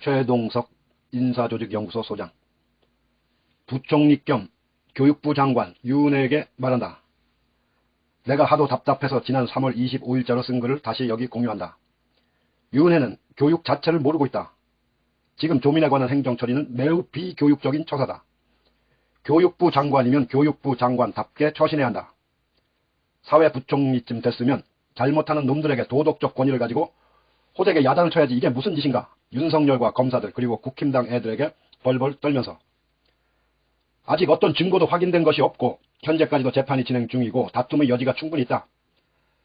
최동석 인사조직연구소 소장 부총리 겸 교육부 장관 유은혜에게 말한다. 내가 하도 답답해서 지난 3월 25일자로 쓴 글을 다시 여기 공유한다. 유은혜는 교육 자체를 모르고 있다. 지금 조민에 관한 행정 처리는 매우 비교육적인 처사다. 교육부 장관이면 교육부 장관답게 처신해야 한다. 사회부총리쯤 됐으면 잘못하는 놈들에게 도덕적 권위를 가지고 호되게 야단을 쳐야지 이게 무슨 짓인가. 윤석열과 검사들 그리고 국힘당 애들에게 벌벌 떨면서 아직 어떤 증거도 확인된 것이 없고 현재까지도 재판이 진행 중이고 다툼의 여지가 충분히 있다.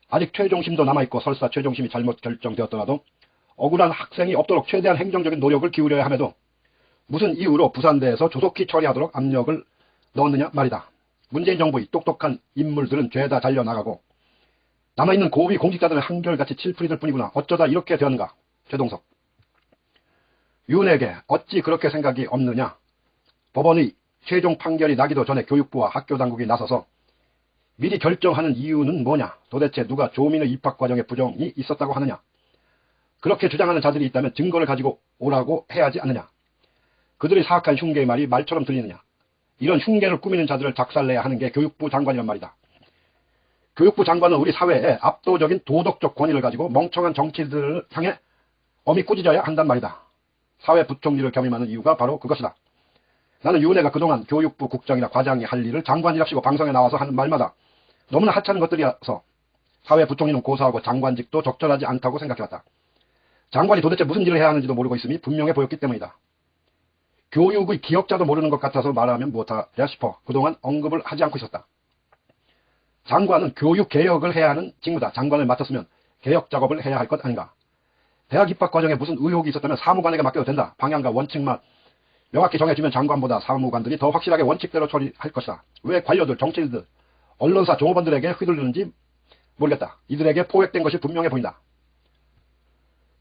아직 최종심도 남아있고 설사 최종심이 잘못 결정되었더라도 억울한 학생이 없도록 최대한 행정적인 노력을 기울여야 함에도 무슨 이유로 부산대에서 조속히 처리하도록 압력을 넣었느냐 말이다. 문재인 정부의 똑똑한 인물들은 죄다 잘려나가고 남아있는 고위 공직자들은 한결같이 칠풀이들 뿐이구나. 어쩌다 이렇게 되었는가. 최동석. 윤에게 어찌 그렇게 생각이 없느냐. 법원의 최종 판결이 나기도 전에 교육부와 학교 당국이 나서서 미리 결정하는 이유는 뭐냐. 도대체 누가 조민의 입학 과정에 부정이 있었다고 하느냐. 그렇게 주장하는 자들이 있다면 증거를 가지고 오라고 해야지 않느냐. 그들의 사악한 흉계의 말이 말처럼 들리느냐. 이런 흉계를 꾸미는 자들을 작살내야 하는 게 교육부 장관이란 말이다. 교육부 장관은 우리 사회에 압도적인 도덕적 권위를 가지고 멍청한 정치들을 향해 엄히 꾸짖어야 한단 말이다. 사회부총리를 겸임하는 이유가 바로 그것이다. 나는 유은혜가 그동안 교육부 국장이나 과장이 할 일을 장관이랍시고 방송에 나와서 하는 말마다 너무나 하찮은 것들이어서 사회부총리는 고사하고 장관직도 적절하지 않다고 생각해왔다. 장관이 도대체 무슨 일을 해야 하는지도 모르고 있음이 분명해 보였기 때문이다. 교육의 기억자도 모르는 것 같아서 말하면 무엇하랴 싶어 그동안 언급을 하지 않고 있었다. 장관은 교육 개혁을 해야 하는 직무다. 장관을 맡았으면 개혁 작업을 해야 할 것 아닌가. 대학 입학 과정에 무슨 의혹이 있었다면 사무관에게 맡겨도 된다. 방향과 원칙만 명확히 정해주면 장관보다 사무관들이 더 확실하게 원칙대로 처리할 것이다. 왜 관료들, 정치인들, 언론사, 종업원들에게 휘둘리는지 모르겠다. 이들에게 포획된 것이 분명해 보인다.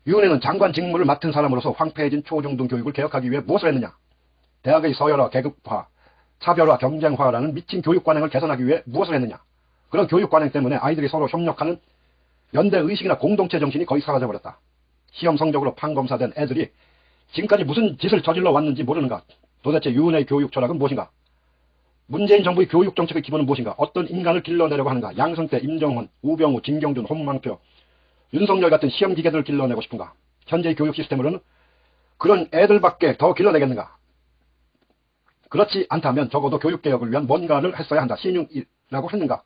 유은혜는 장관 직무를 맡은 사람으로서 황폐해진 초중등 교육을 개혁하기 위해 무엇을 했느냐? 대학의 서열화, 계급화, 차별화, 경쟁화라는 미친 교육 관행을 개선하기 위해 무엇을 했느냐? 그런 교육 관행 때문에 아이들이 서로 협력하는 연대 의식이나 공동체 정신이 거의 사라져 버렸다. 시험 성적으로 판검사된 애들이 지금까지 무슨 짓을 저질러 왔는지 모르는 것. 도대체 유은의 교육 철학은 무엇인가? 문재인 정부의 교육 정책의 기본은 무엇인가? 어떤 인간을 길러내려고 하는가? 양승태, 임정헌, 우병우, 진경준, 홍망표, 윤석열 같은 시험 기계들을 길러내고 싶은가? 현재의 교육 시스템으로는 그런 애들밖에 더 길러내겠는가? 그렇지 않다면 적어도 교육개혁을 위한 뭔가를 했어야 한다. 신용이라고 했는가?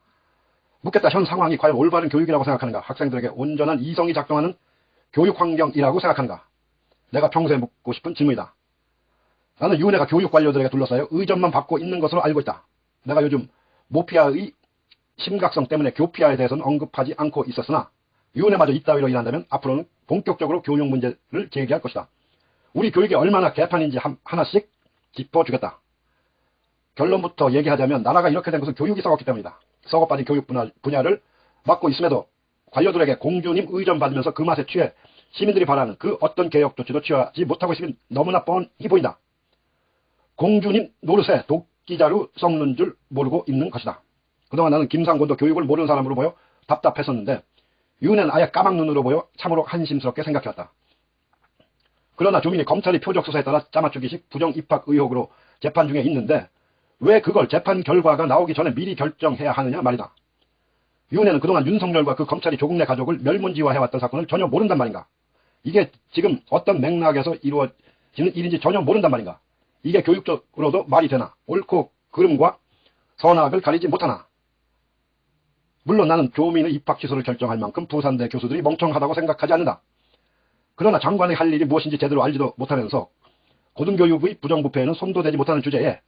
묻겠다. 현 상황이 과연 올바른 교육이라고 생각하는가? 학생들에게 온전한 이성이 작동하는 교육 환경이라고 생각하는가? 내가 평소에 묻고 싶은 질문이다. 나는 유은혜가 교육 관료들에게 둘러싸여 의전만 받고 있는 것으로 알고 있다. 내가 요즘 모피아의 심각성 때문에 교피아에 대해서는 언급하지 않고 있었으나 유은혜마저 이따위로 일한다면 앞으로는 본격적으로 교육 문제를 제기할 것이다. 우리 교육이 얼마나 개판인지 하나씩 짚어주겠다. 결론부터 얘기하자면 나라가 이렇게 된 것은 교육이 썩었기 때문이다. 썩어빠진 교육 분야, 분야를 맡고 있음에도 관료들에게 공주님 의전 받으면서 그 맛에 취해 시민들이 바라는 그 어떤 개혁 조치도 취하지 못하고 있으면 너무나 뻔히 보인다. 공주님 노릇에 도끼자루 썩는 줄 모르고 있는 것이다. 그동안 나는 김상곤도 교육을 모르는 사람으로 보여 답답했었는데 유은혜는 아예 까막눈으로 보여 참으로 한심스럽게 생각해왔다. 그러나 주민이 검찰이 표적 수사에 따라 짜맞추기식 부정 입학 의혹으로 재판 중에 있는데 왜 그걸 재판 결과가 나오기 전에 미리 결정해야 하느냐 말이다. 유은혜는 그동안 윤석열과 그 검찰이 조국 내 가족을 멸문지화해왔던 사건을 전혀 모른단 말인가. 이게 지금 어떤 맥락에서 이루어지는 일인지 전혀 모른단 말인가. 이게 교육적으로도 말이 되나. 옳고 그름과 선악을 가리지 못하나. 물론 나는 조민의 입학 취소를 결정할 만큼 부산대 교수들이 멍청하다고 생각하지 않는다. 그러나 장관의 할 일이 무엇인지 제대로 알지도 못하면서 고등교육의 부정부패에는 손도 대지 못하는 주제에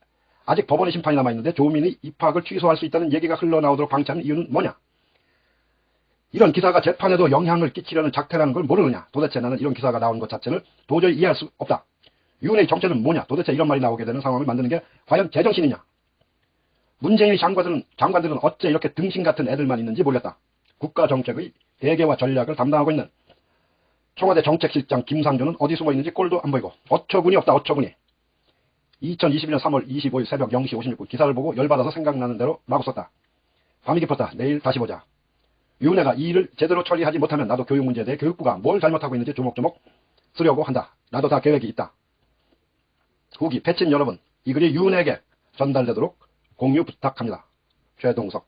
아직 법원의 심판이 남아있는데 조민의 입학을 취소할 수 있다는 얘기가 흘러나오도록 방치하는 이유는 뭐냐? 이런 기사가 재판에도 영향을 끼치려는 작태라는 걸 모르느냐? 도대체 나는 이런 기사가 나오는 것 자체를 도저히 이해할 수 없다. 유은의 정체는 뭐냐? 도대체 이런 말이 나오게 되는 상황을 만드는 게 과연 제정신이냐? 문재인의 장관들은, 장관들은 어째 이렇게 등신 같은 애들만 있는지 모르겠다. 국가 정책의 대계와 전략을 담당하고 있는 청와대 정책실장 김상조는 어디 숨어 있는지 꼴도 안 보이고 어처구니 없다 어처구니 2021년 3월 25일 새벽 0시 56분 기사를 보고 열받아서 생각나는 대로 마구 썼다. 밤이 깊었다. 내일 다시 보자. 위원회가 이 일을 제대로 처리하지 못하면 나도 교육 문제에 대해 교육부가 뭘 잘못하고 있는지 조목조목 쓰려고 한다. 나도 다 계획이 있다. 후기 패친 여러분, 이 글이 유은에게 전달되도록 공유 부탁합니다. 최동석